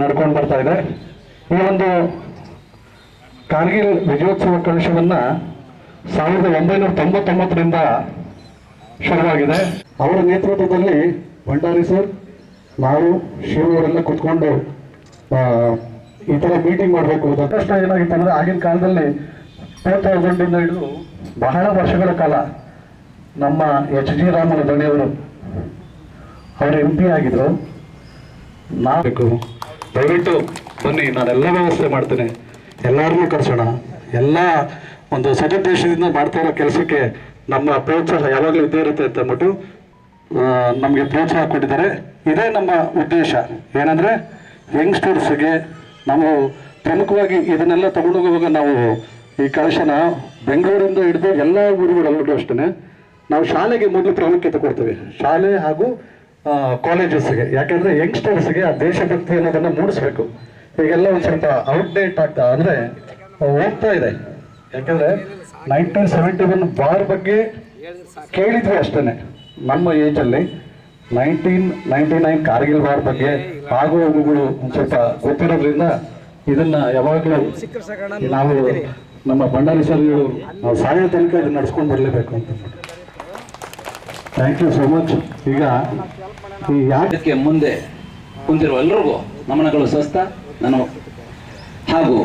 ನಡ್ಕೊಂಡು ಬರ್ತಾ ಇದೆ. ಈ ಒಂದು ಕಾರ್ಗಿಲ್ ವಿಜಯೋತ್ಸವ ಕಲಶವನ್ನು ಸಾವಿರದ ಒಂಬೈನೂರ ತೊಂಬತ್ತೊಂಬತ್ತರಿಂದ ಶುರುವಾಗಿದೆ. ಅವರ ನೇತೃತ್ವದಲ್ಲಿ ಭಂಡಾರಿ ಸರ್ ನಾವು ಶಿವರೆಲ್ಲ ಕುತ್ಕೊಂಡು ಈ ಥರ ಮೀಟಿಂಗ್ ಮಾಡಬೇಕು ತಕ್ಷಣ ಏನಾಗಿತ್ತು ಅಂದರೆ ಆಗಿನ ಕಾಲದಲ್ಲಿ ಟೂ ತೌಸಂಡಿಂದ ಹಿಡಿದು ಬಹಳ ವರ್ಷಗಳ ಕಾಲ ನಮ್ಮ ಎಚ್ ಜಿ ರಾಮನ ದಣಿಯವರು ಅವರು ಎಂ ಪಿ ಆಗಿದ್ರು. ನಾಬೇಕು ದಯವಿಟ್ಟು ಬನ್ನಿ ನಾನೆಲ್ಲ ವ್ಯವಸ್ಥೆ ಮಾಡ್ತೇನೆ. ಎಲ್ಲರನ್ನೂ ಕರೆಸೋಣ. ಎಲ್ಲ ಒಂದು ಸದುದ್ದೇಶದಿಂದ ಮಾಡ್ತಾ ಇರೋ ಕೆಲಸಕ್ಕೆ ನಮ್ಮ ಪ್ರೋತ್ಸಾಹ ಯಾವಾಗಲೂ ಇದ್ದೇ ಇರುತ್ತೆ ಅಂತ ಅಂದ್ಬಿಟ್ಟು ನಮಗೆ ಪ್ರೋತ್ಸಾಹ ಕೊಟ್ಟಿದ್ದಾರೆ. ಇದೇ ನಮ್ಮ ಉದ್ದೇಶ. ಏನಂದರೆ, ಯಂಗ್ಸ್ಟರ್ಸ್ಗೆ ನಾವು ಪ್ರಮುಖವಾಗಿ ಇದನ್ನೆಲ್ಲ ತಗೊಂಡು ಹೋಗುವಾಗ ನಾವು ಈ ಕಳಶನ ಬೆಂಗಳೂರಿಂದ ಹಿಡಿದು ಎಲ್ಲ ಊರುಗಳಲ್ಲೂ ಅಷ್ಟೇ ನಾವು ಶಾಲೆಗೆ ಮೊದಲು ಪ್ರಾಮುಖ್ಯತೆ ಕೊಡ್ತೇವೆ. ಶಾಲೆ ಹಾಗೂ ಕಾಲೇಜಸ್ಗೆ ಯಾಕಂದ್ರೆ ಯಂಗ್ಸ್ಟರ್ಸ್ಗೆ ಆ ದೇಶಭಕ್ತಿ ಅನ್ನೋದನ್ನ ಮೂಡಿಸ್ಬೇಕು. ಈಗೆಲ್ಲ ಒಂದು ಸ್ವಲ್ಪ ಔಟ್ಡೇಟ್ ಆಗ್ತಾ ಅಂದ್ರೆ ಹೋಗ್ತಾ ಇದೆ. ಯಾಕಂದ್ರೆ ನೈನ್ಟೀನ್ ಸೆವೆಂಟಿ ಒನ್ ಬಾರ್ ಬಗ್ಗೆ ಕೇಳಿದ್ವಿ ಅಷ್ಟೇನೆ. ನಮ್ಮ ಏಜಲ್ಲಿ nineteen ninety nine Kargil war ಬಗ್ಗೆ ಆಗು ಹೋಗುಗಳು ಸ್ವಲ್ಪ ಗೊತ್ತಿರೋದ್ರಿಂದ ಇದನ್ನ ಯಾವಾಗಲೂ ನಾವು ನಮ್ಮ ಬಂಡಾರಿ ಸರ್ಗಳು ನಾವು ಸಾಯೋ ತನಕ ಇದನ್ನ ನಡ್ಸ್ಕೊಂಡು ಬರಲೇಬೇಕು ಅಂತ ಥ್ಯಾಂಕ್ ಯು ಸೋ ಮಚ್ ಈಗ ಯಾಕೆ ಮುಂದೆ ಕುಂತಿರುವ ಎಲ್ಲರಿಗೂ ನಮನಗಳು ಸ್ವಸ್ಥ ನಾನು ಹಾಗೂ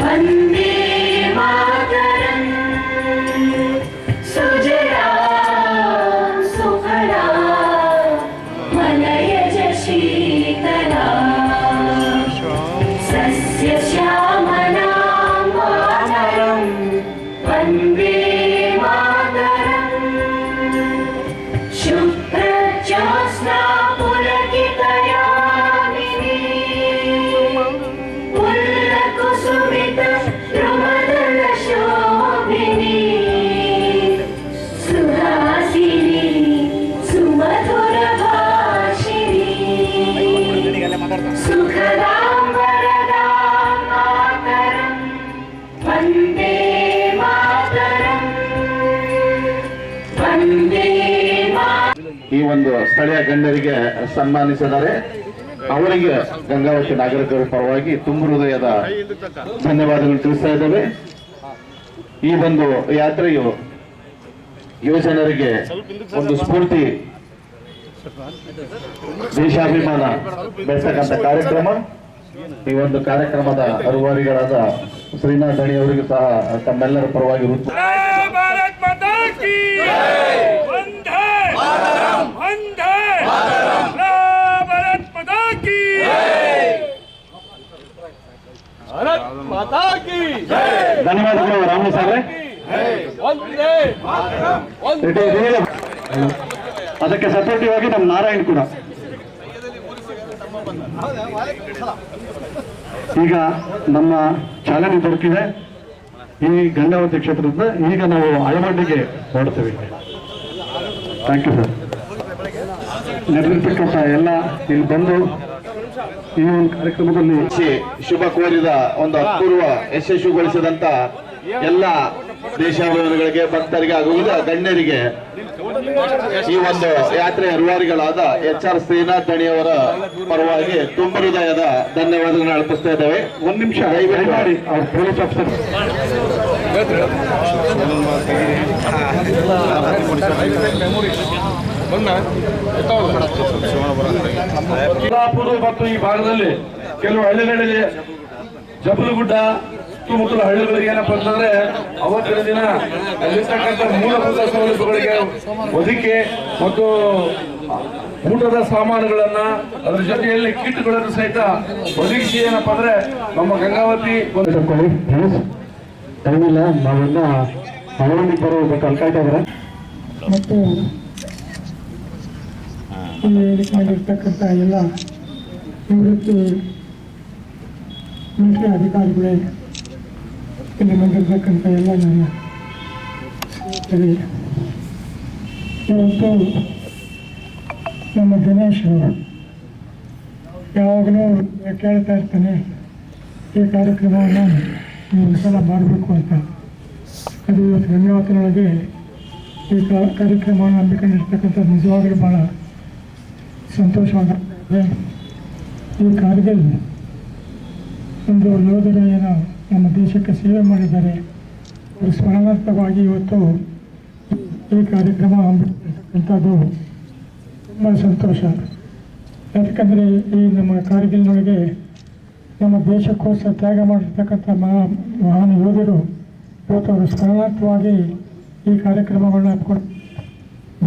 ವಂದೇ ಮಾತರ. ಸ್ಥಳೀಯ ಗಣ್ಯರಿಗೆ ಸನ್ಮಾನಿಸಿದ್ದಾರೆ ಅವರಿಗೆ ಗಂಗಾವತಿ ನಾಗರಿಕರ ಪರವಾಗಿ ತುಂಬು ಹೃದಯದ ಧನ್ಯವಾದಗಳು ತಿಳಿಸ್ತಾ ಇದ್ದೇವೆ. ಈ ಒಂದು ಯಾತ್ರೆಯು ಯುವಜನರಿಗೆ ಒಂದು ಸ್ಫೂರ್ತಿ, ದೇಶಾಭಿಮಾನ ಬೆಳೆಸತಕ್ಕಂಥ ಕಾರ್ಯಕ್ರಮ. ಈ ಒಂದು ಕಾರ್ಯಕ್ರಮದ ಅರುವಾರಿಗಳಾದ ಶ್ರೀನಾಥ್ ಅಣಿ ಅವರಿಗೂ ಸಹ ತಮ್ಮೆಲ್ಲರ ಪರವಾಗಿ ಅದಕ್ಕೆ ಸಪೋರ್ಟಿವ್ ಆಗಿ ನಮ್ಮ ನಾರಾಯಣ್ ಕೂಡ. ಈಗ ನಮ್ಮ ಚಾಲನೆ ದೊರಕಿದೆ. ಈ ಗಂಗಾವತಿ ಕ್ಷೇತ್ರದಿಂದ ಈಗ ನಾವು ಅಳವಡಿಗೆ ಹೊರಡ್ತೇವೆ ಥ್ಯಾಂಕ್ ಯು ಸರ್ ನೆರವೇರ್ಪಿಟ್ಟ ಎಲ್ಲ ಇಲ್ಲಿ ಬಂದು ಈ ಒಂದು ಕಾರ್ಯಕ್ರಮದಲ್ಲಿ ಶುಭ ಕೋರಿದ ಒಂದು ಅಪೂರ್ವ ಯಶಸ್ವಿಗೊಳಿಸಿದಂತ ಎಲ್ಲ ದೇಶಾಭಿಮಾನಿಗಳಿಗೆ ಭಕ್ತರಿಗೆ ಹಾಗೂ ವಿವಿಧ ಗಣ್ಯರಿಗೆ ಈ ಒಂದು ಯಾತ್ರೆಯ ರೂವಾರಿಗಳಾದ ಎಚ್ ಆರ್ ಶ್ರೀನಾಥ್ ದಣಿಯವರ ಪರವಾಗಿ ತುಂಬ ಹೃದಯದ ಧನ್ಯವಾದಗಳನ್ನು ಅರ್ಪಿಸ್ತಾ ಇದ್ದೇವೆ. ಒಂದು ನಿಮಿಷ ದಯಮಾಡಿ ಅವ್ರ ಪೊಲೀಸ್ ಆಫೀಸರ್ ಸೋಲಾಪುರ ಮತ್ತು ಈ ಭಾಗದಲ್ಲಿ ಕೆಲವು ಹಳ್ಳಿಗಳಲ್ಲಿ ಜಬಲಗುಡ್ಡ ಸುತ್ತಮುತ್ತಲ ಹಳ್ಳಿಗಳಿಗೆ ಏನಪ್ಪ ಅಂತಂದ್ರೆ ಅವತ್ತಿನ ದಿನ ಅಲ್ಲಿರ್ತಕ್ಕಂಥ ಮೂಲಭೂತ ಸೌಲಭ್ಯಗಳಿಗೆ ಒದಗಿ ಮತ್ತು ಊಟದ ಸಾಮಾನುಗಳನ್ನ ಅದ್ರ ಜೊತೆಯಲ್ಲಿ ಕಿಟ್ಗಳನ್ನು ಸಹಿತ ಒದಗಿಸಿ ಏನಪ್ಪ ಅಂದ್ರೆ ನಮ್ಮ ಗಂಗಾವತಿ ಟೈಮಿಲ್ಲ ನಾವೆಲ್ಲ ಅಳವಂಡಿಗೆ ಬರೋಬೇಕು ಅಲ್ಲಿ ಕಾಯ್ತಾ ಇದ್ದಾರೆ ಮತ್ತು ಇಲ್ಲಿ ವೇದಿಕೆಯಲ್ಲಿರ್ತಕ್ಕಂಥ ಎಲ್ಲ ನಿವೃತ್ತಿ ಮಿಲಿಟರಿ ಅಧಿಕಾರಿಗಳೇ ಇಲ್ಲಿ ಬಂದಿರತಕ್ಕಂಥ ಎಲ್ಲ ನನ್ನ ಇವತ್ತು ನಮ್ಮ ದಿನೇಶ್ ಯಾವಾಗಲೂ ಕೇಳ್ತಾ ಇರ್ತಾನೆ ಈ ಕಾರ್ಯಕ್ರಮವನ್ನು ಒಂದು ಸಲ ಮಾಡಬೇಕು ಅಂತ ಅದು ಇವತ್ತು ಗಂಗಾವತಿನೊಳಗೆ ಈ ಕಾರ್ಯಕ್ರಮವನ್ನು ಹಮ್ಮಿಕೊಂಡಿರ್ತಕ್ಕಂಥ ನಿಜವಾಗಲೂ ಭಾಳ ಸಂತೋಷವಾಗಿದೆ ಈ ಕಾರ್ಗಿಲ್ ಒಂದು ಯೋಧನ ಏನು ನಮ್ಮ ದೇಶಕ್ಕೆ ಸೇವೆ ಮಾಡಿದ್ದಾರೆ ಅವರು ಸ್ಮರಣಾರ್ಥವಾಗಿ ಇವತ್ತು ಈ ಕಾರ್ಯಕ್ರಮ ಹಮ್ಮಿಕೊಂಡಿರ್ತಕ್ಕಂಥದ್ದು ತುಂಬ ಸಂತೋಷ. ಯಾಕಂದರೆ ಈ ನಮ್ಮ ಕಾರ್ಗಿಲ್ನೊಳಗೆ ನಮ್ಮ ದೇಶಕ್ಕೋಸ್ಕರ ತ್ಯಾಗ ಮಾಡಿರ್ತಕ್ಕಂಥ ಮಹಾ ಮಹಾನ್ ಯೋಧರು ಇವತ್ತು ಅವರು ಸ್ಮರಣಾರ್ಥವಾಗಿ ಈ ಕಾರ್ಯಕ್ರಮಗಳನ್ನ ಕೊಟ್ಟು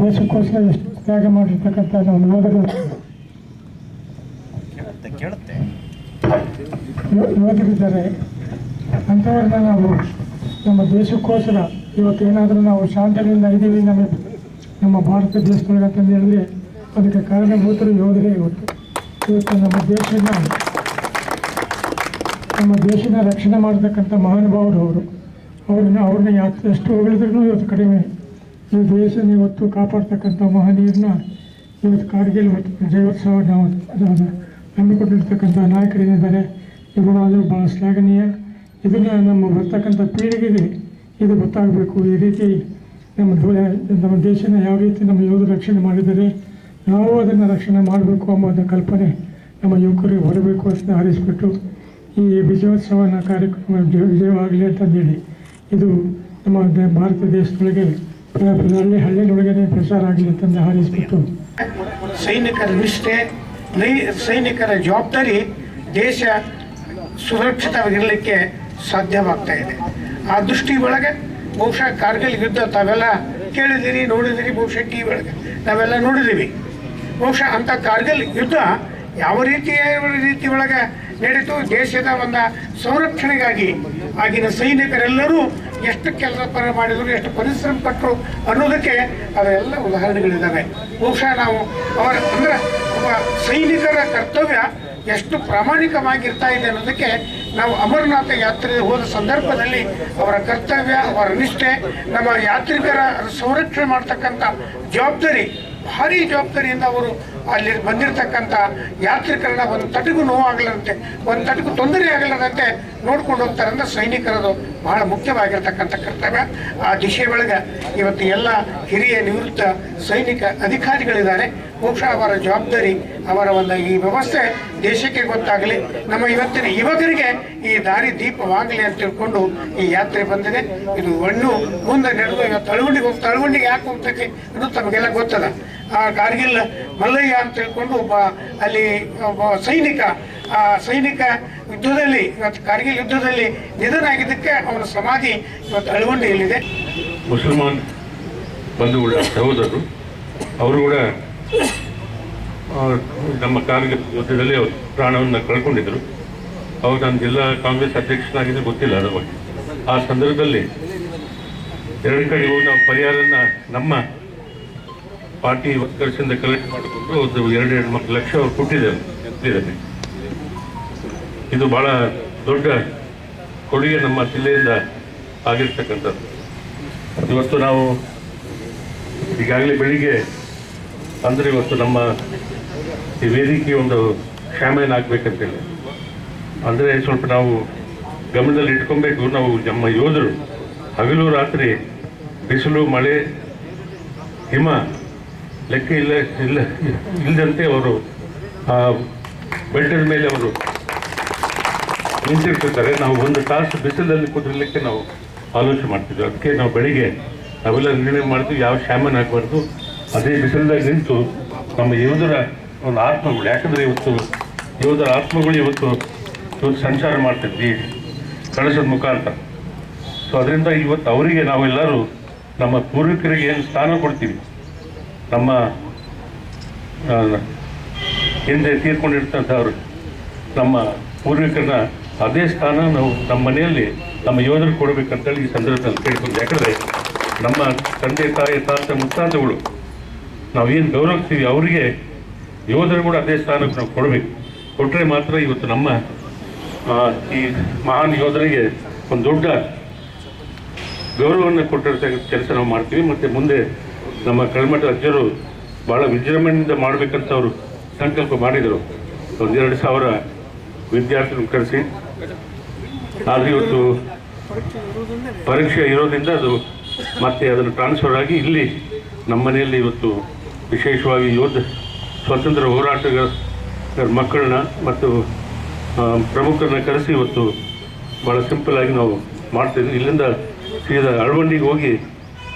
ದೇಶಕ್ಕೋಸ್ಕರ ಎಷ್ಟು ತ್ಯಾಗ ಮಾಡಿರ್ತಕ್ಕಂಥ ನಮ್ಮ ಯೋಧರು. ಯೋಧರಿದ್ದಾರೆ. ಅಂಥವ್ರನ್ನ ನಾವು ನಮ್ಮ ದೇಶಕ್ಕೋಸ್ಕರ ಇವತ್ತು ಏನಾದರೂ ನಾವು ಶಾಂತಿಯಿಂದ ಇದ್ದೀವಿ ನಮಗೆ ನಮ್ಮ ಭಾರತ ದೇಶದೊಳಗೆ ಅಂತಂದು ಹೇಳಿದ್ರೆ ಅದಕ್ಕೆ ಕಾರಣಭೂತರು ಯೋಧರೇ ಇವತ್ತು. ಇವತ್ತು ನಮ್ಮ ದೇಶದ ನಮ್ಮ ದೇಶದ ರಕ್ಷಣೆ ಮಾಡತಕ್ಕಂಥ ಮಹಾನುಭಾವರು ಅವರು. ಅವ್ರನ್ನ ಅವ್ರನ್ನ ಯಾಕೆ ಎಷ್ಟು ಹೊಗಳಿದ್ರೂ ಇವತ್ತು ಕಡಿಮೆ. ಈ ದೇಶನ ಇವತ್ತು ಕಾಪಾಡ್ತಕ್ಕಂಥ ಮಹನೀಯರನ್ನ ಇವತ್ತು ಕಾರ್ಗಿಲ್ ಜಯೋತ್ಸವ ನಾವು ಹಮ್ಮಿಕೊಂಡಿರ್ತಕ್ಕಂಥ ನಾಯಕರೇನಿದ್ದಾರೆ ಇವರು ಅದು ಭಾಳ ಶ್ಲಾಘನೀಯ. ಇದನ್ನು ನಮ್ಮ ಬರ್ತಕ್ಕಂಥ ಪೀಳಿಗೆಗೆ ಇದು ಗೊತ್ತಾಗಬೇಕು. ಈ ರೀತಿ ನಮ್ಮ ನಮ್ಮ ದೇಶನ ಯಾವ ರೀತಿ ನಮ್ಮ ಯೋಧರು ರಕ್ಷಣೆ ಮಾಡಿದರೆ ನಾವು ಅದನ್ನು ರಕ್ಷಣೆ ಮಾಡಬೇಕು ಎಂಬುದರ ಕಲ್ಪನೆ ನಮ್ಮ ಯುವಕರಿಗೆ ಬರಬೇಕು ಅಂತ ಆರಿಸ್ಬಿಟ್ಟು ಈ ವಿಜಯೋತ್ಸವನ ಕಾರ್ಯಕ್ರಮ ವಿಜಯ- ವಿಜಯವಾಗಲಿ ಅಂತಂದೇಳಿ ಇದು ನಮ್ಮ ಭಾರತ ದೇಶದೊಳಗೆ ಹಳ್ಳಿ ಹಳ್ಳಿಯೊಳಗಡೆ ಪ್ರಚಾರ ಆಗಲಿ ಅಂತಂದು ಹಾರೈಸಿಬಿಟ್ಟು ಸೈನಿಕರ ನಿಷ್ಠೆ ಸೈನಿಕರ ಜವಾಬ್ದಾರಿ ದೇಶ ಸುರಕ್ಷಿತವಾಗಿರಲಿಕ್ಕೆ ಸಾಧ್ಯವಾಗ್ತಾ ಇದೆ. ಆ ದೃಷ್ಟಿ ಒಳಗೆ ಬಹುಶಃ ಕಾರ್ಗಿಲ್ ಯುದ್ಧ ತಾವೆಲ್ಲ ಕೇಳಿದಿರಿ, ನೋಡಿದಿರಿ, ಬಹುಶಃ ಟಿ ಒಳಗೆ. ನಾವೆಲ್ಲ ನೋಡಿದೀವಿ. ಬಹುಶಃ ಅಂಥ ಕಾರ್ಗಿಲ್ ಯುದ್ಧ ಯಾವ ರೀತಿಯ ರೀತಿ ಒಳಗೆ ನಡೀತು? ದೇಶದ ಒಂದು ಸಂರಕ್ಷಣೆಗಾಗಿ ಆಗಿನ ಸೈನಿಕರೆಲ್ಲರೂ ಎಷ್ಟು ಕೆಲಸ ಪರ ಮಾಡಿದ್ರು, ಎಷ್ಟು ಪರಿಶ್ರಮ ಪಟ್ಟರು ಅನ್ನೋದಕ್ಕೆ ಅವೆಲ್ಲ ಉದಾಹರಣೆಗಳಿದ್ದಾವೆ ಬಹುಶಃ ನಾವು ಅವರ ಅಂದ್ರೆ ಒಬ್ಬ ಸೈನಿಕರ ಕರ್ತವ್ಯ ಎಷ್ಟು ಪ್ರಾಮಾಣಿಕವಾಗಿರ್ತಾ ಇದೆ ಅನ್ನೋದಕ್ಕೆ ನಾವು ಅಮರನಾಥ ಯಾತ್ರೆ ಹೋದ ಸಂದರ್ಭದಲ್ಲಿ ಅವರ ಕರ್ತವ್ಯ, ಅವರ ನಿಷ್ಠೆ, ನಮ್ಮ ಯಾತ್ರಿಕರ ಸಂರಕ್ಷಣೆ ಮಾಡ್ತಕ್ಕಂಥ ಜವಾಬ್ದಾರಿ, ಭಾರಿ ಜವಾಬ್ದಾರಿಯಿಂದ ಅವರು ಅಲ್ಲಿ ಬಂದಿರತಕ್ಕಂಥ ಯಾತ್ರಿಕರನ್ನ ಒಂದು ತಟಿಗೂ ನೋವಾಗಲಂತೆ, ಒಂದು ತಟಿಗೂ ತೊಂದರೆ ಆಗಲಾರಂತೆ ನೋಡ್ಕೊಂಡು ಹೋಗ್ತಾರೆ. ಅಂದ್ರೆ ಸೈನಿಕರದು ಬಹಳ ಮುಖ್ಯವಾಗಿರ್ತಕ್ಕಂಥ ಕರ್ತವ್ಯ. ಆ ದಿಶೆ ಒಳಗೆ ಇವತ್ತು ಎಲ್ಲ ಹಿರಿಯ ನಿವೃತ್ತ ಸೈನಿಕ ಅಧಿಕಾರಿಗಳಿದ್ದಾರೆ. ಬಹುಶಃ ಅವರ ಜವಾಬ್ದಾರಿ, ಅವರ ಒಂದು ಈ ವ್ಯವಸ್ಥೆ ದೇಶಕ್ಕೆ ಗೊತ್ತಾಗಲಿ. ನಮ್ಮ ಇವತ್ತಿನ ಯುವಕರಿಗೆ ಈ ದಾರಿ ದೀಪವಾಗಲಿ ಅಂತ ತಿಳ್ಕೊಂಡು ಈ ಯಾತ್ರೆ ಬಂದಿದೆ. ಇದು ಒಣ್ಣು ಮುಂದೆ ನಡೆದು ಇವತ್ತು ತಳಗುಂಡಿಗೆ ಹೋಗಿ ತಳಗುಂಡಿಗೆ ಯಾಕೆ ಹೋಗ್ತಕ್ಕೆ ಇದು ತಮಗೆಲ್ಲ ಗೊತ್ತದ. ಆ ಕಾರ್ಗಿಲ್ ಮಲ್ಲಯ್ಯ ಅಂತ ತಿಳ್ಕೊಂಡು ಒಬ್ಬ ಅಲ್ಲಿ ಒಬ್ಬ ಸೈನಿಕ, ಆ ಸೈನಿಕ ಯುದ್ಧದಲ್ಲಿ, ಇವತ್ತು ಕಾರ್ಗಿಲ್ ಯುದ್ಧದಲ್ಲಿ ನಿಧನ ಆಗಿದ್ದಕ್ಕೆ ಅವನ ಸಮಾಧಿ ಇವತ್ತು ಅಳವಂಡಿಯಲ್ಲಿದೆ. ಮುಸಲ್ಮಾನ್ ಬಂಧುಗಳ ಸಹೋದರರು, ಅವರು ಕೂಡ ನಮ್ಮ ಕಾರ್ಗಿಲ್ ಯುದ್ಧದಲ್ಲಿ ಅವರು ಪ್ರಾಣವನ್ನು ಕಳ್ಕೊಂಡಿದ್ದರು ಅವರು ನಾನು ಜಿಲ್ಲಾ ಕಾಂಗ್ರೆಸ್ ಅಧ್ಯಕ್ಷನಾಗಿದ್ದು ಗೊತ್ತಿಲ್ಲ ಅದರ ಬಗ್ಗೆ. ಆ ಸಂದರ್ಭದಲ್ಲಿ ಎರಡು ಕಡೆ ಹೋಗಿ ನಾವು ಪರಿಹಾರನ ನಮ್ಮ ಪಾರ್ಟಿ ವರ್ಕರ್ಸಿಂದ ಕಲೆಕ್ಟ್ ಮಾಡಿಕೊಂಡು ಒಂದು ಎರಡು ಎರಡು ಮೂರು ಲಕ್ಷ ಅವ್ರು ಕೊಟ್ಟಿದ್ದಾರೆ ಇದು ಬಹಳ ದೊಡ್ಡ ಕೊಡುಗೆ ನಮ್ಮ ಜಿಲ್ಲೆಯಿಂದ ಆಗಿರ್ತಕ್ಕಂಥದ್ದು. ಇವತ್ತು ನಾವು ಈಗಾಗಲೇ ಬೆಳಿಗ್ಗೆ ಅಂದರೆ ಇವತ್ತು ನಮ್ಮ ಈ ವೇದಿಕೆ ಒಂದು ಶಾಮೀನ್ ಆಗಬೇಕಂತೇಳಿ. ಅಂದರೆ ಸ್ವಲ್ಪ ನಾವು ಗಮನದಲ್ಲಿ ಇಟ್ಕೊಬೇಕು. ನಾವು ನಮ್ಮ ಯೋಧರು ಹಗಲು ರಾತ್ರಿ ಬಿಸಿಲು, ಮಳೆ, ಹಿಮ ಲೆಕ್ಕ ಇಲ್ಲ ಇಲ್ಲ ಇಲ್ಲದಂತೆ ಅವರು, ಆ ಬೆಲ್ಟರ್ ಮೇಲೆ ಅವರು ನಿಂತಿರ್ತಿರ್ತಾರೆ ನಾವು ಒಂದು ತಾಸು ಬಿಸಿಲಲ್ಲಿ ಕುದಿರ್ಲಿಕ್ಕೆ ನಾವು ಆಲೋಚನೆ ಮಾಡ್ತಿದ್ವಿ. ಅದಕ್ಕೆ ನಾವು ಬೆಳಿಗ್ಗೆ ನಾವೆಲ್ಲ ನಿರ್ಣಯ ಮಾಡ್ತೀವಿ ಯಾವ ಶಾಮನ್ ಆಗಬಾರ್ದು. ಅದೇ ಬಿಸಿಲದಾಗ ನಿಂತು ನಮ್ಮ ಯೋಧರ ಒಂದು ಆತ್ಮಗಳು, ಯಾಕಂದರೆ ಇವತ್ತು ಯೋಧರ ಆತ್ಮಗಳು ಇವತ್ತು ಇವತ್ತು ಸಂಚಾರ ಮಾಡ್ತಿದ್ವಿ, ಕಳಸದ ಮುಖಾಂತರ ಸೊ ಅದರಿಂದ ಇವತ್ತು ಅವರಿಗೆ ನಾವೆಲ್ಲರೂ ನಮ್ಮ ಪೂರ್ವಿಕರಿಗೆ ಏನು ಸ್ಥಾನ ಕೊಡ್ತೀವಿ. ನಮ್ಮ ಹಿಂದೆ ತೀರ್ಕೊಂಡಿರ್ತಂಥವ್ರು, ನಮ್ಮ ಪೂರ್ವಿಕರನ್ನ ಅದೇ ಸ್ಥಾನ ನಾವು ನಮ್ಮ ಮನೆಯಲ್ಲಿ ನಮ್ಮ ಯೋಧರು ಕೊಡಬೇಕಂತೇಳಿ ಈ ಸಂದರ್ಭದಲ್ಲಿ ಕೇಳಿಕೊಂಡು, ಯಾಕಂದರೆ ನಮ್ಮ ತಂದೆ, ತಾಯಿ, ತಾತ ಮುತ್ತಾತಗಳು ನಾವೇನು ಗೌರವಿಸ್ತೀವಿ ಅವರಿಗೆ ಯೋಧರು ಕೂಡ ಅದೇ ಸ್ಥಾನಕ್ಕೆ ನಾವು ಕೊಡಬೇಕು. ಕೊಟ್ಟರೆ ಮಾತ್ರ ಇವತ್ತು ನಮ್ಮ ಈ ಮಹಾನ್ ಯೋಧರಿಗೆ ಒಂದು ದೊಡ್ಡ ಗೌರವವನ್ನು ಕೊಟ್ಟಿರ್ತಕ್ಕಂಥ ಕೆಲಸ ನಾವು ಮಾಡ್ತೀವಿ. ಮತ್ತು ಮುಂದೆ ನಮ್ಮ ಕಳ್ಮಠ ಅಜ್ಜರು ಭಾಳ ವಿಜೃಂಭಣೆಯಿಂದ ಮಾಡಬೇಕಂತ ಅವರು ಸಂಕಲ್ಪ ಮಾಡಿದರು. ಒಂದೆರಡು ಸಾವಿರ ವಿದ್ಯಾರ್ಥಿಗಳು ಕರೆಸಿ. ಆದರೆ ಇವತ್ತು ಪರೀಕ್ಷೆ ಇರೋದ್ರಿಂದ ಅದು ಮತ್ತೆ ಅದನ್ನು ಟ್ರಾನ್ಸ್ಫರ್ ಆಗಿ ಇಲ್ಲಿ ನಮ್ಮ ಮನೆಯಲ್ಲಿ ಇವತ್ತು ವಿಶೇಷವಾಗಿ ಯೋಧ ಸ್ವಾತಂತ್ರ್ಯ ಹೋರಾಟಗಾರ ಮಕ್ಕಳನ್ನ ಮತ್ತು ಪ್ರಮುಖರನ್ನ ಕರೆಸಿ ಇವತ್ತು ಭಾಳ ಸಿಂಪಲ್ ಆಗಿ ನಾವು ಮಾಡ್ತೇವೆ ಇಲ್ಲಿಂದ ಸೀದಾ ಅಳವಂಡಿಗೆ ಹೋಗಿ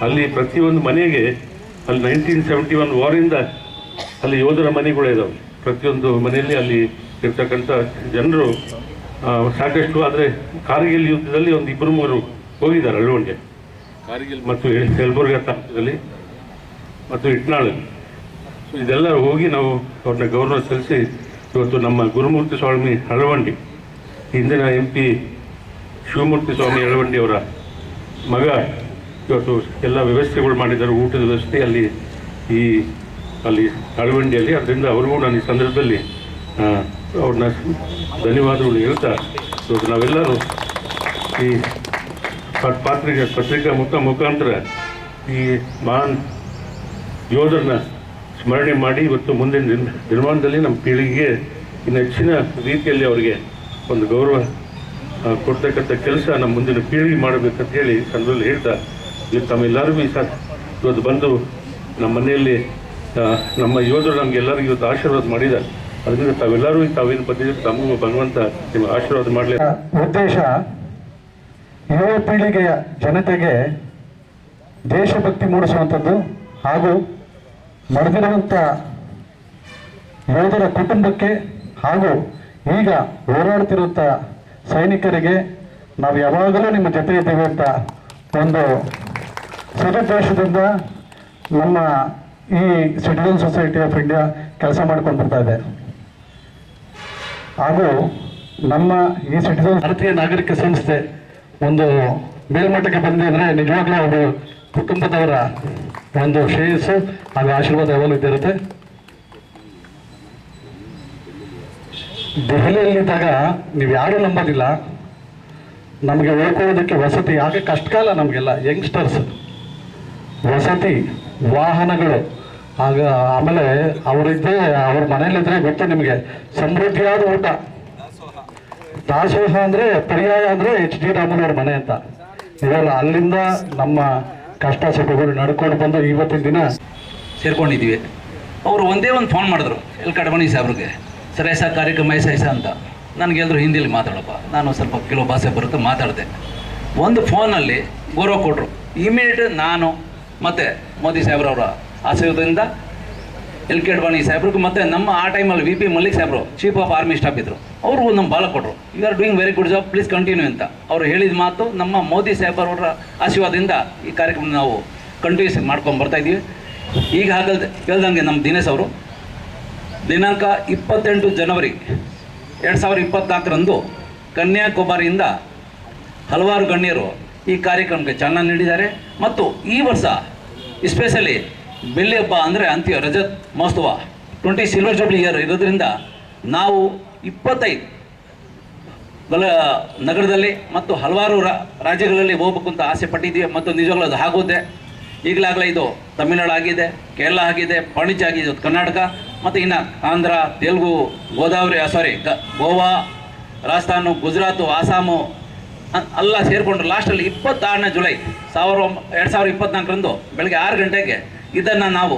ಅಲ್ಲಿ ಪ್ರತಿಯೊಂದು ಮನೆಗೆ ಅಲ್ಲಿ ನೈನ್ಟೀನ್ ಸೆವೆಂಟಿ ಒನ್ ವಾರಿಂದ ಅಲ್ಲಿ ಯೋಧರ ಮನೆಗಳು ಇದಾವೆ. ಪ್ರತಿಯೊಂದು ಮನೆಯಲ್ಲಿ ಅಲ್ಲಿ ಇರ್ತಕ್ಕಂಥ ಜನರು ಸಾಕಷ್ಟು ಆದರೆ ಕಾರ್ಗಿಲ್ ಯುದ್ಧದಲ್ಲಿ ಒಂದು ಇಬ್ಬರು ಮೂರು ಹೋಗಿದ್ದಾರೆ ಅಳವಂಡೆ. ಕಾರ್ಗಿಲ್ ಮತ್ತು ಯಲ್ಬುರ್ಗ ತಾಲೂಕಲ್ಲಿ ಮತ್ತು ಇಟ್ನಾಳಲ್ಲಿ. ಸೊ ಇದೆಲ್ಲ ಹೋಗಿ ನಾವು ಅವ್ರನ್ನ ಗೌರವ ಸಲ್ಲಿಸಿ ಇವತ್ತು ನಮ್ಮ ಗುರುಮೂರ್ತಿ ಸ್ವಾಮಿ ಅಳವಂಡಿ ಹಿಂದಿನ ಎಂ ಪಿ ಶಿವಮೂರ್ತಿ ಸ್ವಾಮಿ ಅಳವಂಡಿ ಅವರ ಮಗ ಇವತ್ತು ಎಲ್ಲ ವ್ಯವಸ್ಥೆಗಳು ಮಾಡಿದ್ದಾರೆ. ಊಟದ ವ್ಯವಸ್ಥೆ, ಅಲ್ಲಿ ಈ, ಅಲ್ಲಿ ಅಳವಂಡಿಯಲ್ಲಿ ಅದರಿಂದ ಅವ್ರಿಗೂ ನಾನು ಈ ಸಂದರ್ಭದಲ್ಲಿ ಅವ್ರನ್ನ ಧನ್ಯವಾದಗಳು ಹೇಳ್ತಾ ಇವತ್ತು ನಾವೆಲ್ಲರೂ ಈ ಪಾತ್ರಿಕೆ, ಪತ್ರಿಕಾ ಮುಖ ಮುಖಾಂತರ ಈ ಮಹಾನ್ ಯೋಧರನ್ನ ಸ್ಮರಣೆ ಮಾಡಿ ಇವತ್ತು ಮುಂದಿನ ದಿನ- ದಿನಮಾನದಲ್ಲಿ ನಮ್ಮ ಪೀಳಿಗೆಗೆ ಇನ್ನು ಹೆಚ್ಚಿನ ರೀತಿಯಲ್ಲಿ ಅವರಿಗೆ ಒಂದು ಗೌರವ ಕೊಡ್ತಕ್ಕಂಥ ಕೆಲಸ ನಮ್ಮ ಮುಂದಿನ ಪೀಳಿಗೆ ಮಾಡಬೇಕಂತ ಹೇಳಿ ಸಂದರ್ಭದಲ್ಲಿ ಹೇಳ್ತಾ ಇವತ್ತು ತಮ್ಮೆಲ್ಲರಿಗೂ ಈ ಇವತ್ತು ಬಂದು ನಮ್ಮ ಮನೆಯಲ್ಲಿ ನಮ್ಮ ಯೋಧರು ನಮಗೆಲ್ಲರಿಗೂ ಇವತ್ತು ಆಶೀರ್ವಾದ ಮಾಡಿದ್ದಾರೆ. ಅದರಿಂದ ತಾವೆಲ್ಲರೂ ತಾವೇನು ಬಂದಿದ್ದೀರಿ ತಮ್ಮ ಭಗವಂತ ನಿಮ್ಗೆ ಆಶೀರ್ವಾದ ಮಾಡಲಿ. ಉದ್ದೇಶ, ಯುವ ಪೀಳಿಗೆಯ ಜನತೆಗೆ ದೇಶಭಕ್ತಿ ಮೂಡಿಸುವಂಥದ್ದು ಹಾಗೂ ನಡೆದಿರುವಂಥ ಯೋಧರ ಕುಟುಂಬಕ್ಕೆ ಹಾಗೂ ಈಗ ಹೋರಾಡ್ತಿರುವಂಥ ಸೈನಿಕರಿಗೆ ನಾವು ಯಾವಾಗಲೂ ನಿಮ್ಮ ಜೊತೆ ಇದ್ದೇವೆ ಅಂತ ಒಂದು ಸದುದ್ದೇಶದಿಂದ ನಮ್ಮ ಈ ಸಿಟಿಜನ್ ಸೊಸೈಟಿ ಆಫ್ ಇಂಡಿಯಾ ಕೆಲಸ ಮಾಡ್ಕೊಂಡು ಬರ್ತಾ ಇದೆ. ಹಾಗೂ ನಮ್ಮ ಈ ಸಿಟಿಜನ್ ಭಾರತೀಯ ನಾಗರಿಕ ಸಂಸ್ಥೆ ಒಂದು ಮೇಲ್ಮಟ್ಟಕ್ಕೆ ಬಂದಿದೆ ಅಂದರೆ ನಿಜವಾಗ್ಲೂ ಅವರು ಕುಟುಂಬದವರ ಒಂದು ಶ್ರೇಯಸ್ಸು ಹಾಗೂ ಆಶೀರ್ವಾದ ಯಾವಾಗಲೂ ಇದ್ದಿರುತ್ತೆ ದೆಹಲಿಯಲ್ಲಿದ್ದಾಗ ನೀವು ಯಾರೂ ನಂಬೋದಿಲ್ಲ ನಮಗೆ ಉಳ್ಕೊಳ್ಳೋದಕ್ಕೆ ವಸತಿ ಯಾಕೆ ಕಷ್ಟಕಾಲ ನಮಗೆಲ್ಲ ಯಂಗ್ಸ್ಟರ್ಸ್ ವಸತಿ ವಾಹನಗಳು. ಆಗ ಆಮೇಲೆ ಅವರಿದ್ದರೆ ಅವ್ರ ಮನೇಲಿದ್ರೆ ಗೊತ್ತು ನಿಮಗೆ. ಸಮೃದ್ಧಿಯಾದ ಊಟ. ದಾಸೋಹ ಅಂದರೆ ಪರ್ಯಾಯ ಅಂದರೆ ಎಚ್ ಡಿ ರಾಮನವ್ರ ಮನೆ ಅಂತ. ಇದೆಲ್ಲ ಅಲ್ಲಿಂದ ನಮ್ಮ ಕಷ್ಟ ಸುಖಗಳು ನಡ್ಕೊಂಡು ಬಂದು ಇವತ್ತಿನ ದಿನ ಸೇರ್ಕೊಂಡಿದ್ದೀವಿ. ಅವರು ಒಂದೇ ಒಂದು ಫೋನ್ ಮಾಡಿದ್ರು. ಎಲ್ಲಿ ಕಡಮಣಿ ಸಾಬ್ರಿಗೆ. ಸರ್, ಎಸ ಕಾರ್ಯಕ್ರಮ, ಎಸ ಐಸ ಅಂತ. ನನಗೆಲ್ಲರೂ ಹಿಂದಿಲಿ ಮಾತಾಡಪ್ಪ. ನಾನು ಸ್ವಲ್ಪ ಕೆಲವು ಭಾಷೆ ಬರುತ್ತೆ ಮಾತಾಡಿದೆ. ಒಂದು ಫೋನಲ್ಲಿ ಗೌರವ ಕೊಟ್ಟರು ಇಮಿಡಿಯೇಟ್ ನಾನು ಮತ್ತು ಮೋದಿ ಸಾಹೇಬ್ರವರ ಆಶೀರ್ವಾದದಿಂದ ಎಲ್ ಕೆ ಅಡ್ವಾಣಿ ಸಾಹೇಬ್ರಿಗೂ ಮತ್ತು ನಮ್ಮ ಆ ಟೈಮಲ್ಲಿ ವಿ ಪಿ ಮಲ್ಲಿಕ್ ಸಾಹೇಬ್ರು ಚೀಫ್ ಆಫ್ ಆರ್ಮಿ ಸ್ಟಾಫ್ ಇದ್ರು. ಅವರು ನಮ್ಮ ಬಾಲ ಕೊಟ್ಟರು you are doing very good job please continue ಅಂತ. ಅವ್ರು ಹೇಳಿದ ಮಾತು ನಮ್ಮ ಮೋದಿ ಸಾಹೇಬ್ರವರ ಆಶೀರ್ವಾದದಿಂದ ಈ ಕಾರ್ಯಕ್ರಮ ನಾವು ಕಂಟಿನ್ಯೂಸ್ ಮಾಡ್ಕೊಂಡು ಬರ್ತಾ ಇದ್ದೀವಿ. ಈಗ ಹಾಗಲ್ದೆ ಕೇಳ್ದಂಗೆ ನಮ್ಮ ದಿನೇಶ್ ಅವರು, ದಿನಾಂಕ ಇಪ್ಪತ್ತೆಂಟು ಜನವರಿ ಎರಡು ಸಾವಿರದ ಇಪ್ಪತ್ನಾಲ್ಕರಂದು ಕನ್ಯಾಕುಮಾರಿಯಿಂದ ಹಲವಾರು ಗಣ್ಯರು ಈ ಕಾರ್ಯಕ್ರಮಕ್ಕೆ ಚಾಲನೆ ನೀಡಿದ್ದಾರೆ. ಮತ್ತು ಈ ವರ್ಷ ಎಸ್ಪೆಷಲಿ ಬೆಳ್ಳಿ ಹಬ್ಬ ಅಂದರೆ ಅಂತ್ಯ ರಜತ್ ಮಹೋತ್ಸವ ಟ್ವೆಂಟಿ ಸಿಲ್ವರ್ ಜೂಬ್ಲಿ ಇಯರ್ ಇರೋದ್ರಿಂದ ನಾವು ಇಪ್ಪತ್ತೈದು ಬಲ ನಗರದಲ್ಲಿ ಮತ್ತು ಹಲವಾರು ರಾಜ್ಯಗಳಲ್ಲಿ ಹೋಗ್ಬೇಕು ಅಂತ ಆಸೆ ಪಟ್ಟಿದ್ದೀವಿ. ಮತ್ತು ನಿಜವಾಗ್ಲೂ ಅದು ಆಗುತ್ತೆ. ಈಗಲಾಗಲೇ ಇದು ತಮಿಳುನಾಡು ಆಗಿದೆ, ಕೇರಳ ಆಗಿದೆ ಪಾಣಿಜ್ಯ ಆಗಿದೆ ಕರ್ನಾಟಕ. ಮತ್ತು ಇನ್ನು ಆಂಧ್ರ, ತೆಲುಗು, ಗೋದಾವರಿ ಸಾರಿ ಗೋವಾ, ರಾಜಸ್ಥಾನ, ಗುಜರಾತು ಆಸಾಮು ಎಲ್ಲ ಸೇರಿಕೊಂಡ್ರು. ಲಾಸ್ಟಲ್ಲಿ ಇಪ್ಪತ್ತಾರನೇ ಜುಲೈ ಸಾವಿರ ಒಂಬ ಎರಡು ಸಾವಿರದ ಇಪ್ಪತ್ನಾಲ್ಕರಂದು ಬೆಳಗ್ಗೆ ಆರು ಗಂಟೆಗೆ ಇದನ್ನು ನಾವು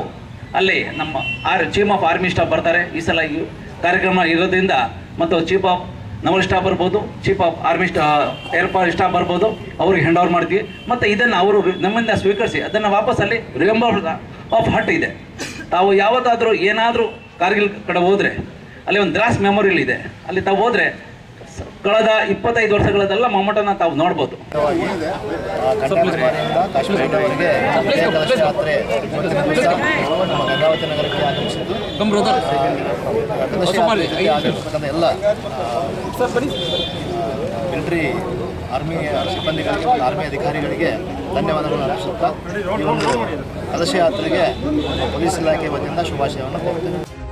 ಅಲ್ಲಿ ನಮ್ಮ R chief of army staff ಬರ್ತಾರೆ. ಈ ಸಲ ಈ ಕಾರ್ಯಕ್ರಮ ಇರೋದ್ರಿಂದ ಮತ್ತು ಚೀಫ್ ಆಫ್ ನವಲ್ ಸ್ಟಾಫ್ ಬರ್ಬೋದು ಚೀಫ್ ಆಫ್ ಆರ್ಮಿ ಸ್ಟಾ ಏರ್ಪಾಡ್ ಸ್ಟಾಫ್ ಬರ್ಬೋದು, ಅವ್ರಿಗೆ ಹ್ಯಾಂಡ್ ಓವರ್ ಮಾಡ್ತೀವಿ. ಮತ್ತು ಇದನ್ನು ಅವರು ನಮ್ಮಿಂದ ಸ್ವೀಕರಿಸಿ ಅದನ್ನು ವಾಪಸ್ ಅಲ್ಲಿ ರಿಮೆಂಬರ್ ಆಫ್ ಹಟ್ ಇದೆ. ತಾವು ಯಾವತ್ತಾದರೂ ಏನಾದರೂ ಕಾರ್ಗಿಲ್ ಕಡೆ ಹೋದರೆ, ಅಲ್ಲಿ ಒಂದು ದ್ರಾಸ್ ಮೆಮೊರಿಯಲ್ ಇದೆ. ಅಲ್ಲಿ ತಾವು ಹೋದರೆ ಕಳೆದ ಇಪ್ಪತ್ತೈದು ವರ್ಷಗಳದೆಲ್ಲ ಮಮ್ಮಟನ ತಾವು ನೋಡ್ಬೋದು. ಎಲ್ಲ ಮಿಲಿಟರಿ ಆರ್ಮಿ ಸಿಬ್ಬಂದಿಗಳಿಗೆ ಮತ್ತು ಆರ್ಮಿ ಅಧಿಕಾರಿಗಳಿಗೆ ಧನ್ಯವಾದಗಳನ್ನು ಅರ್ಪಿಸುತ್ತಾ ಈ ಒಂದು ಕಲಶ ಯಾತ್ರೆಗೆ ಪೊಲೀಸ್ ಇಲಾಖೆ ವತಿಯಿಂದ ಶುಭಾಶಯವನ್ನು ಕೋರ್ತೇನೆ